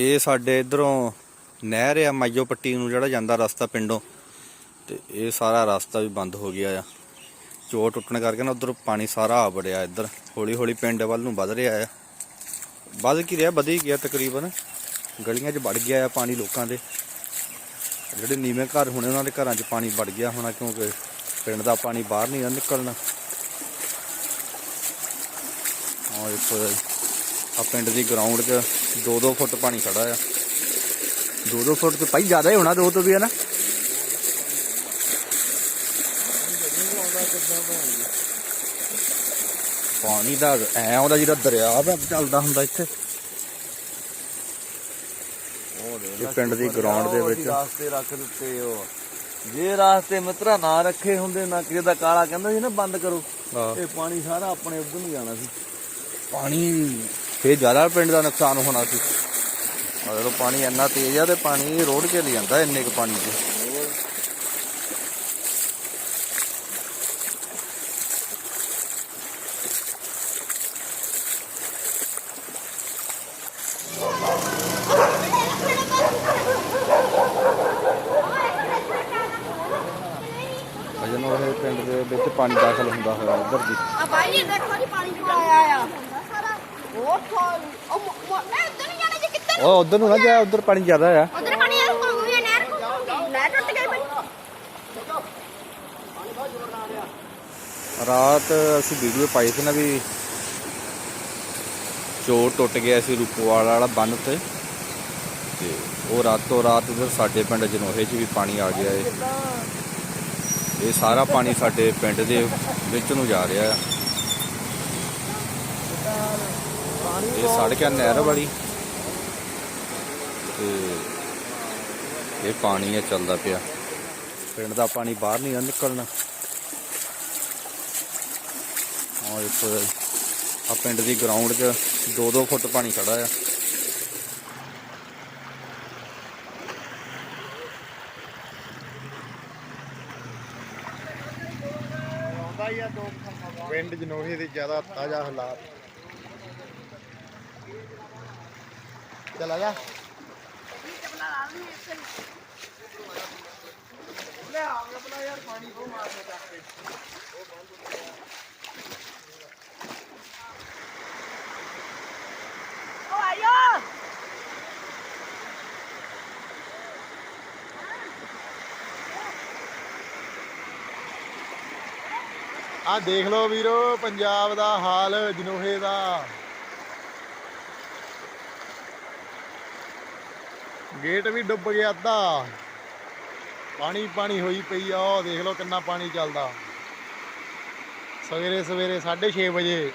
ਇਹ ਸਾਡੇ ਇਧਰੋਂ ਨਹਿਰ ਆ, ਮਾਈਓ ਪੱਟੀ ਨੂੰ ਜਿਹੜਾ ਜਾਂਦਾ ਰਸਤਾ ਪਿੰਡੋਂ। ਤੇ ਇਹ ਸਾਰਾ ਰਸਤਾ ਵੀ ਬੰਦ ਹੋ ਗਿਆ ਆ। ਚੋਰ ਟੁੱਟਣ ਕਰਕੇ ਨਾ ਉਧਰ ਪਾਣੀ ਸਾਰਾ ਆ ਵੜਿਆ ਇੱਧਰ। ਹੌਲੀ ਹੌਲੀ ਪਿੰਡ ਵੱਲ ਨੂੰ ਵੱਧ ਰਿਹਾ ਆ। ਵੱਧ ਕੀ ਰਿਹਾ? ਵਧੀ ਗਿਆ ਤਕਰੀਬਨ। ਗਲੀਆਂ 'ਚ ਵੜ ਗਿਆ ਆ ਪਾਣੀ ਲੋਕਾਂ ਦੇ। ਜਿਹੜੇ ਨੀਵੇਂ ਘਰ ਹੋਣੇ ਉਹਨਾਂ ਦੇ ਘਰਾਂ 'ਚ ਪਾਣੀ ਵੜ ਗਿਆ ਹੋਣਾ ਕਿਉਂਕਿ ਪਿੰਡ ਦਾ ਪਾਣੀ ਬਾਹਰ ਨਹੀਂ ਨਾ ਨਿਕਲਣਾ। ਆ ਦੇਖੋ ਆ ਪਿੰਡ ਦੀ ਗਰਾਊਂਡ 'ਚ 2-2 ਫੁੱਟ ਪਾਣੀ ਖੜਾ ਆ। 2-2 ਫੁੱਟ ਤੇ ਪਾਈ ਜ਼ਿਆਦਾ ਹੀ ਹੋਣਾ ਦੋ ਤੋਂ ਵੀ ਹੈ ਨਾ? ਪਾਣੀ ਦਾ ਐ ਆਉਂਦਾ ਜਿਹੜਾ ਦਰਿਆ ਵਾ ਚੱਲਦਾ ਹੁੰਦਾ ਇੱਥੇ। ਇਹ ਪਿੰਡ ਦੀ ਗਰਾਊਂਡ ਦੇ ਵਿੱਚ। ਰਾਸਤੇ ਰੱਖ ਦਿੱਤੇ ਉਹ। ਜੇ ਰਾਸਤੇ ਮਿੱਤਰਾ ਨਾ ਰੱਖੇ ਹੁੰਦੇ ਨਾ ਕਿਸੇ ਦਾ ਕਾਲਾ ਕਹਿੰਦਾ ਸੀ ਨਾ ਬੰਦ ਕਰੋ। ਇਹ ਪਾਣੀ ਸਾਰਾ ਆਪਣੇ ਉੱਧਰ ਨੂੰ ਜਾਣਾ ਸੀ। ਪਾਣੀ ਫੇਰ ਜ਼ਿਆਦਾ ਪਿੰਡ ਦਾ ਨੁਕਸਾਨ ਹੋਣਾ ਸੀ। ਆ ਜਦੋਂ ਪਾਣੀ ਇੰਨਾ ਤੇਜ਼ ਆ ਤੇ ਪਾਣੀ ਰੋਡ 'ਚ ਲੈ ਜਾਂਦਾ ਇੰਨੇ ਕੁ ਪਾਣੀ 'ਚ। ਅਜਨ ਉਹ ਪਿੰਡ ਦੇ ਵਿੱਚ ਪਾਣੀ ਦਾਖਲ ਹੁੰਦਾ ਹੋਇਆ ਇੱਧਰ ਦੀ। ਆ ਭਾਈ ਦੇਖੋ ਜੀ ਪਾਣੀ ਕਿਉਂ ਆਇਆ ਆ। ਉਹ ਉਹ ਮ- ਮ- ਉੱਧਰ ਨਹੀਂ ਜਾਣਾ ਜੀ ਕਿੱਧਰ ਉਹ ਉਧਰ ਨੂੰ ਨਾ ਜਾ ਉਧਰ ਪਾਣੀ ਜ਼ਿਆਦਾ ਆ। ਉਧਰ ਪਾਣੀ ਆ ਕੋਈ ਹੈ ਨਹਿਰ ਕੋਈ ਨਹਿਰ ਟੁੱਟ ਗਈ ਭਾਈ ਰਾਤ ਅਸੀਂ ਵੀਡੀਓ ਪਾਈ ਸੀ ਨਾ ਵੀ ਚੋਰ ਟੁੱਟ ਗਿਆ ਸੀ ਰੂਪੋਵਾਲ ਵਾਲਾ ਬੰਨ ਤੇ ਤੇ ਉਹ ਰਾਤੋਂ ਰਾਤ ਇਧਰ ਸਾਡੇ ਪਿੰਡ ਜਨੋਹੇ 'ਚ ਵੀ ਪਾਣੀ ਆ ਗਿਆ ਏ। ਇਹ ਸਾਰਾ ਪਾਣੀ ਸਾਡੇ ਪਿੰਡ ਦੇ ਵਿੱਚ ਨੂੰ ਜਾ ਰਿਹਾ। ਆ ਇਹ ਸੜਕ ਆ ਨਹਿਰ ਵਾਲੀ। ਤੇ ਇਹ ਪਾਣੀ ਆ ਚੱਲਦਾ ਪਿਆ। ਪਿੰਡ ਦਾ ਪਾਣੀ ਬਾਹਰ ਨਹੀਂ ਨਿਕਲਣਾ। ਆ ਦੇਖੋ ਆ ਪਿੰਡ ਦੀ ਗਰਾਊਂਡ 'ਚ 2-2 ਫੁੱਟ ਪਾਣੀ ਖੜਾ ਆ। ਪਿੰਡ ਜਨੋਹੇ ਦੇ ਜ਼ਿਆਦਾ ਤਾਜ਼ਾ ਹਾਲਾਤ। ਚਲਾ ਜਾ। ਆ ਦੇਖ ਲਓ ਵੀਰੋ ਪੰਜਾਬ ਦਾ ਹਾਲ ਜਨੋਹੇ ਦਾ। ਗੇਟ ਵੀ ਡੁੱਬ ਗਿਆ ਅੱਧਾ। ਪਾਣੀ ਪਾਣੀ ਹੋਈ ਪਈ ਆ, ਉਹ ਦੇਖ ਲਓ ਕਿੰਨਾ ਪਾਣੀ ਚੱਲਦਾ। ਸਵੇਰੇ ਸਵੇਰੇ 6:30 ਵਜੇ।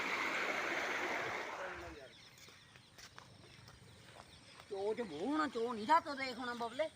ਚੋ ਬੋਣਾ ਚੋ ਨਹੀਂ ਦਾ ਤੋ ਦੇਖ ਹੁਣ ਬਬਲੇ।